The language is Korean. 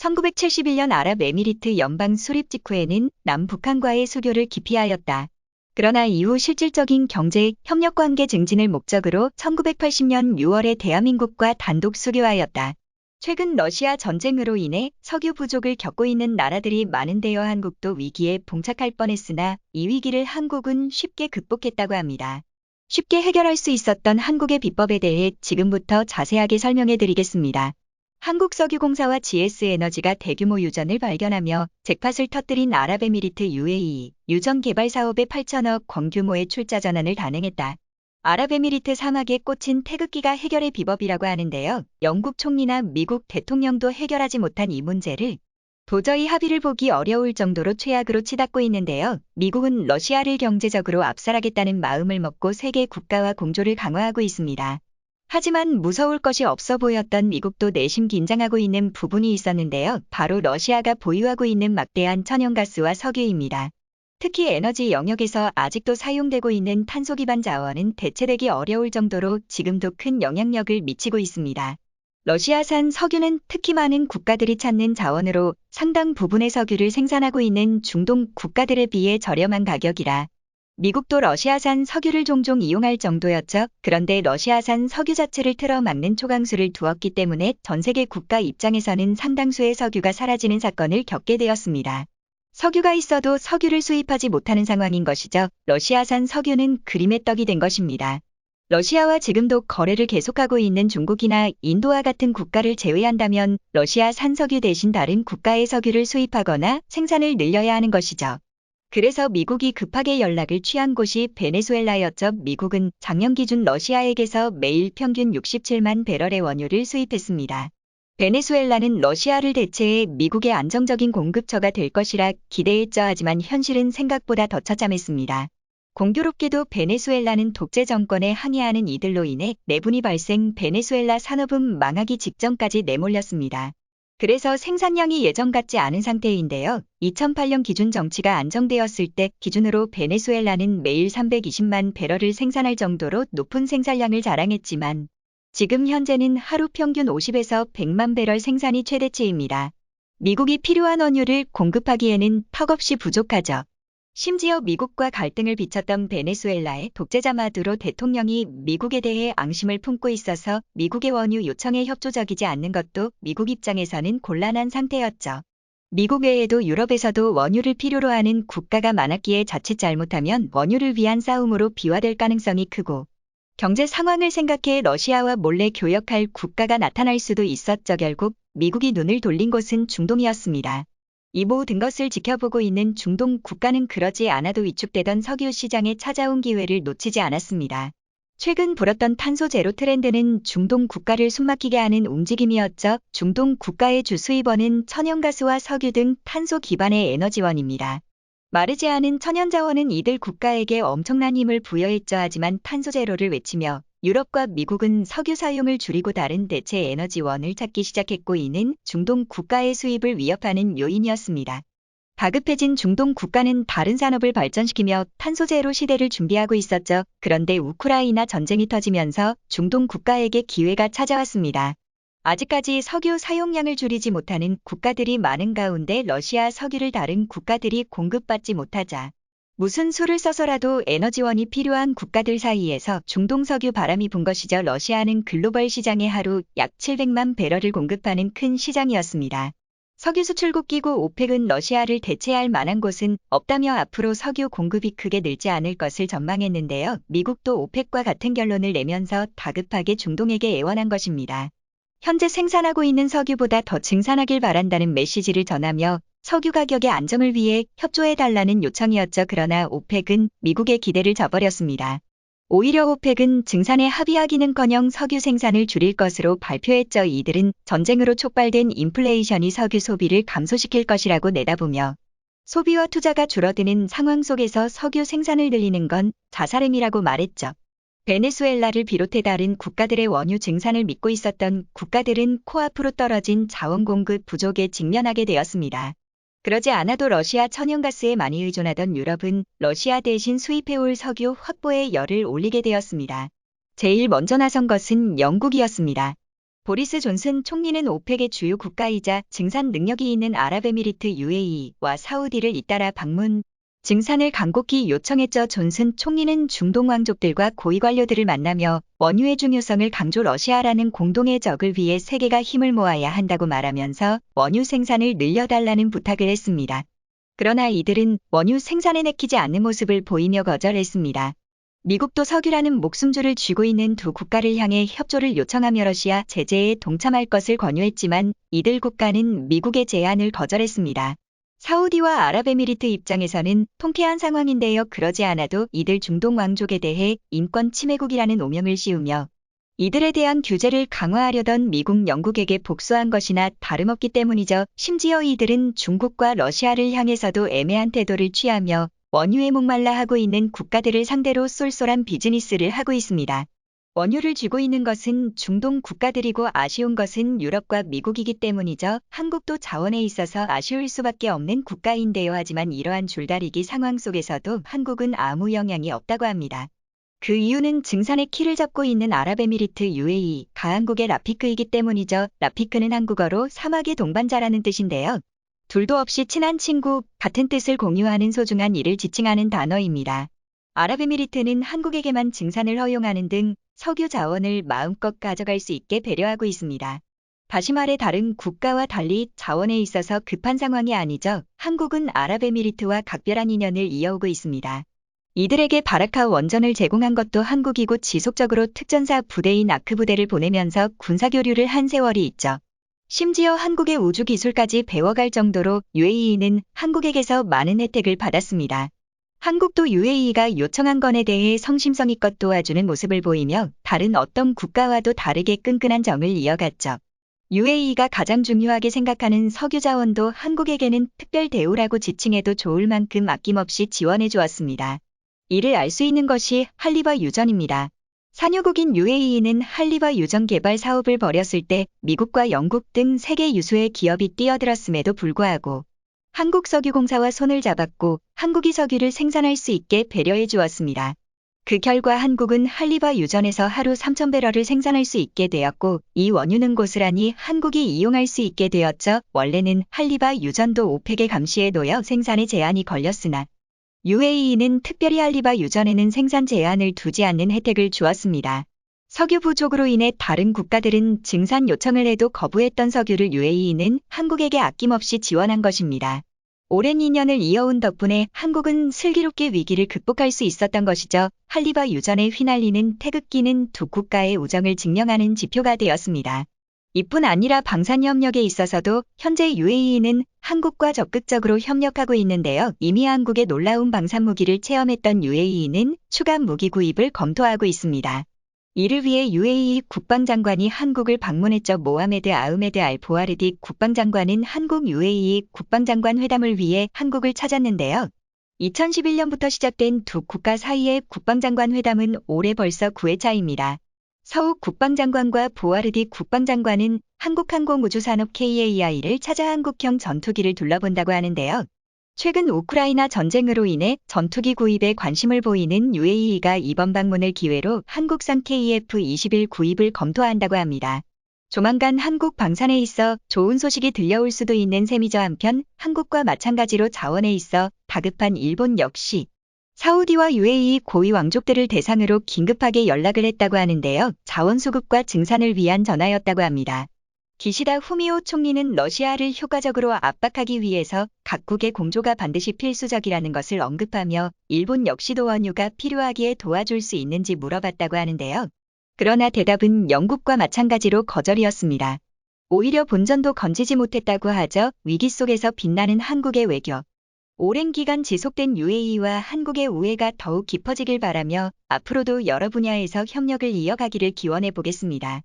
(1971년) 아랍에미리트 연방 수립 직후에는 남북한과의 수교를 기피하였다. 그러나 이후 실질적인 경제 협력 관계 증진을 목적으로 1980년 6월에 대한민국과 단독 수교하였다. 최근 러시아 전쟁으로 인해 석유 부족을 겪고 있는 나라들이 많은데요. 한국도 위기에 봉착할 뻔했으나 이 위기를 한국은 쉽게 극복했다고 합니다. 쉽게 해결할 수 있었던 한국의 비법에 대해 지금부터 자세하게 설명해 드리겠습니다. 한국석유공사와 GS에너지가 대규모 유전을 발견하며 잭팟을 터뜨린 아랍에미리트 UAE 유전 개발 사업에 8천억 권 규모의 출자 전환을 단행했다. 아랍에미리트 사막에 꽂힌 태극기가 해결의 비법이라고 하는데요. 영국 총리나 미국 대통령도 해결하지 못한 이 문제를 도저히 합의를 보기 어려울 정도로 최악으로 치닫고 있는데요. 미국은 러시아를 경제적으로 압살하겠다는 마음을 먹고 세계 국가와 공조를 강화하고 있습니다. 하지만 무서울 것이 없어 보였던 미국도 내심 긴장하고 있는 부분이 있었는데요. 바로 러시아가 보유하고 있는 막대한 천연가스와 석유입니다. 특히 에너지 영역에서 아직도 사용되고 있는 탄소 기반 자원은 대체되기 어려울 정도로 지금도 큰 영향력을 미치고 있습니다. 러시아산 석유는 특히 많은 국가들이 찾는 자원으로 상당 부분의 석유를 생산하고 있는 중동 국가들에 비해 저렴한 가격이라 미국도 러시아산 석유를 종종 이용할 정도였죠. 그런데 러시아산 석유 자체를 틀어 막는 초강수를 두었기 때문에 전 세계 국가 입장에서는 상당수의 석유가 사라지는 사건을 겪게 되었습니다. 석유가 있어도 석유를 수입하지 못하는 상황인 것이죠. 러시아산 석유는 그림의 떡이 된 것입니다. 러시아와 지금도 거래를 계속하고 있는 중국이나 인도와 같은 국가를 제외한다면 러시아 산석유 대신 다른 국가의 석유를 수입하거나 생산을 늘려야 하는 것이죠. 그래서 미국이 급하게 연락을 취한 곳이 베네수엘라였죠. 미국은 작년 기준 러시아에게서 매일 평균 67만 배럴의 원유를 수입했습니다. 베네수엘라는 러시아를 대체해 미국의 안정적인 공급처가 될 것이라 기대했죠. 하지만 현실은 생각보다 더 처참했습니다. 공교롭게도 베네수엘라는 독재 정권에 항의하는 이들로 인해 내분이 발생 베네수엘라 산업은 망하기 직전까지 내몰렸습니다. 그래서 생산량이 예전 같지 않은 상태인데요. 2008년 기준 정치가 안정되었을 때 기준으로 베네수엘라는 매일 320만 배럴을 생산할 정도로 높은 생산량을 자랑했지만 지금 현재는 하루 평균 50에서 100만 배럴 생산이 최대치입니다. 미국이 필요한 원유를 공급하기에는 턱없이 부족하죠. 심지어 미국과 갈등을 빚혔던 베네수엘라의 독재자 마두로 대통령이 미국에 대해 앙심을 품고 있어서 미국의 원유 요청에 협조적이지 않는 것도 미국 입장에서는 곤란한 상태였죠. 미국 외에도 유럽에서도 원유를 필요로 하는 국가가 많았기에 자칫 잘못하면 원유를 위한 싸움으로 비화될 가능성이 크고 경제 상황을 생각해 러시아와 몰래 교역할 국가가 나타날 수도 있었죠. 결국 미국이 눈을 돌린 곳은 중동이었습니다. 이 모든 것을 지켜보고 있는 중동 국가는 그러지 않아도 위축되던 석유 시장에 찾아온 기회를 놓치지 않았습니다. 최근 불었던 탄소 제로 트렌드는 중동 국가를 숨막히게 하는 움직임이었죠. 중동 국가의 주 수입원은 천연가스와 석유 등 탄소 기반의 에너지원입니다. 마르지 않은 천연자원은 이들 국가에게 엄청난 힘을 부여했죠. 하지만 탄소 제로를 외치며 유럽과 미국은 석유 사용을 줄이고 다른 대체 에너지원을 찾기 시작했고 이는 중동 국가의 수입을 위협하는 요인이었습니다. 다급해진 중동 국가는 다른 산업을 발전시키며 탄소 제로 시대를 준비하고 있었죠. 그런데 우크라이나 전쟁이 터지면서 중동 국가에게 기회가 찾아왔습니다. 아직까지 석유 사용량을 줄이지 못하는 국가들이 많은 가운데 러시아 석유를 다른 국가들이 공급받지 못하자 무슨 수를 써서라도 에너지원이 필요한 국가들 사이에서 중동 석유 바람이 분 것이죠. 러시아는 글로벌 시장에 하루 약 700만 배럴을 공급하는 큰 시장이었습니다. 석유 수출국 기구 오펙은 러시아를 대체할 만한 곳은 없다며 앞으로 석유 공급이 크게 늘지 않을 것을 전망했는데요. 미국도 오펙과 같은 결론을 내면서 다급하게 중동에게 애원한 것입니다. 현재 생산하고 있는 석유보다 더 증산하길 바란다는 메시지를 전하며 석유 가격의 안정을 위해 협조해달라는 요청이었죠. 그러나 오펙은 미국의 기대를 저버렸습니다. 오히려 오펙은 증산에 합의하기는커녕 석유 생산을 줄일 것으로 발표했죠. 이들은 전쟁으로 촉발된 인플레이션이 석유 소비를 감소시킬 것이라고 내다보며 소비와 투자가 줄어드는 상황 속에서 석유 생산을 늘리는 건 자살행위라고 말했죠. 베네수엘라를 비롯해 다른 국가들의 원유 증산을 믿고 있었던 국가들은 코앞으로 떨어진 자원 공급 부족에 직면하게 되었습니다. 그러지 않아도 러시아 천연가스에 많이 의존하던 유럽은 러시아 대신 수입해올 석유 확보에 열을 올리게 되었습니다. 제일 먼저 나선 것은 영국이었습니다. 보리스 존슨 총리는 오펙의 주요 국가이자 증산 능력이 있는 아랍에미리트 UAE와 사우디를 잇따라 방문, 증산을 간곡히 요청했죠. 존슨 총리는 중동 왕족들과 고위 관료들을 만나며 원유의 중요성을 강조 러시아라는 공동의 적을 위해 세계가 힘을 모아야 한다고 말하면서 원유 생산을 늘려달라는 부탁을 했습니다. 그러나 이들은 원유 생산에 내키지 않는 모습을 보이며 거절했습니다. 미국도 석유라는 목숨줄을 쥐고 있는 두 국가를 향해 협조를 요청하며 러시아 제재에 동참할 것을 권유했지만 이들 국가는 미국의 제안을 거절했습니다. 사우디와 아랍에미리트 입장에서는 통쾌한 상황인데요. 그러지 않아도 이들 중동 왕족에 대해 인권 침해국이라는 오명을 씌우며 이들에 대한 규제를 강화하려던 미국 영국에게 복수한 것이나 다름없기 때문이죠. 심지어 이들은 중국과 러시아를 향해서도 애매한 태도를 취하며 원유에 목말라 하고 있는 국가들을 상대로 쏠쏠한 비즈니스를 하고 있습니다. 원유를 쥐고 있는 것은 중동 국가들이고 아쉬운 것은 유럽과 미국이기 때문이죠. 한국도 자원에 있어서 아쉬울 수밖에 없는 국가인데요. 하지만 이러한 줄다리기 상황 속에서도 한국은 아무 영향이 없다고 합니다. 그 이유는 증산의 키를 잡고 있는 아랍에미리트 UAE, 가한국의 라피크이기 때문이죠. 라피크는 한국어로 사막의 동반자라는 뜻인데요. 둘도 없이 친한 친구, 같은 뜻을 공유하는 소중한 일을 지칭하는 단어입니다. 아랍에미리트는 한국에게만 증산을 허용하는 등 석유 자원을 마음껏 가져갈 수 있게 배려하고 있습니다. 다시 말해 다른 국가와 달리 자원에 있어서 급한 상황이 아니죠. 한국은 아랍에미리트와 각별한 인연을 이어오고 있습니다. 이들에게 바라카 원전을 제공한 것도 한국이고 지속적으로 특전사 부대인 아크 부대를 보내면서 군사교류를 한 세월이 있죠. 심지어 한국의 우주기술까지 배워갈 정도로 UAE는 한국에게서 많은 혜택을 받았습니다. 한국도 UAE가 요청한 건에 대해 성심성의껏 도와주는 모습을 보이며 다른 어떤 국가와도 다르게 끈끈한 정을 이어갔죠. UAE가 가장 중요하게 생각하는 석유 자원도 한국에게는 특별 대우라고 지칭해도 좋을 만큼 아낌없이 지원해 주었습니다. 이를 알 수 있는 것이 할리바 유전입니다. 산유국인 UAE는 할리바 유전 개발 사업을 벌였을 때 미국과 영국 등 세계 유수의 기업이 뛰어들었음에도 불구하고 한국석유공사와 손을 잡았고 한국이 석유를 생산할 수 있게 배려해 주었습니다. 그 결과 한국은 할리바 유전에서 하루 3,000배럴을 생산할 수 있게 되었고 이 원유는 고스란히 한국이 이용할 수 있게 되었죠. 원래는 할리바 유전도 오펙의 감시에 놓여 생산에 제한이 걸렸으나 UAE는 특별히 할리바 유전에는 생산 제한을 두지 않는 혜택을 주었습니다. 석유 부족으로 인해 다른 국가들은 증산 요청을 해도 거부했던 석유를 UAE는 한국에게 아낌없이 지원한 것입니다. 오랜 인연을 이어온 덕분에 한국은 슬기롭게 위기를 극복할 수 있었던 것이죠. 할리바 유전에 휘날리는 태극기는 두 국가의 우정을 증명하는 지표가 되었습니다. 이뿐 아니라 방산 협력에 있어서도 현재 UAE는 한국과 적극적으로 협력하고 있는데요. 이미 한국의 놀라운 방산 무기를 체험했던 UAE는 추가 무기 구입을 검토하고 있습니다. 이를 위해 UAE 국방장관이 한국을 방문했죠. 모하메드 아흐메드 알 보아르디 국방장관은 한국 UAE 국방장관 회담을 위해 한국을 찾았는데요. 2011년부터 시작된 두 국가 사이의 국방장관 회담은 올해 벌써 9회차입니다. 서욱 국방장관과 보아르디 국방장관은 한국항공우주산업 KAI를 찾아 한국형 전투기를 둘러본다고 하는데요. 최근 우크라이나 전쟁으로 인해 전투기 구입에 관심을 보이는 UAE가 이번 방문을 기회로 한국산 KF-21 구입을 검토한다고 합니다. 조만간 한국 방산에 있어 좋은 소식이 들려올 수도 있는 셈이죠. 한편 한국과 마찬가지로 자원에 있어 다급한 일본 역시 사우디와 UAE 고위 왕족들을 대상으로 긴급하게 연락을 했다고 하는데요. 자원 수급과 증산을 위한 전화였다고 합니다. 기시다 후미오 총리는 러시아를 효과적으로 압박하기 위해서 각국의 공조가 반드시 필수적이라는 것을 언급하며 일본 역시도 원유가 필요하기에 도와줄 수 있는지 물어봤다고 하는데요. 그러나 대답은 영국과 마찬가지로 거절이었습니다. 오히려 본전도 건지지 못했다고 하죠. 위기 속에서 빛나는 한국의 외교. 오랜 기간 지속된 UAE와 한국의 우애가 더욱 깊어지길 바라며 앞으로도 여러 분야에서 협력을 이어가기를 기원해 보겠습니다.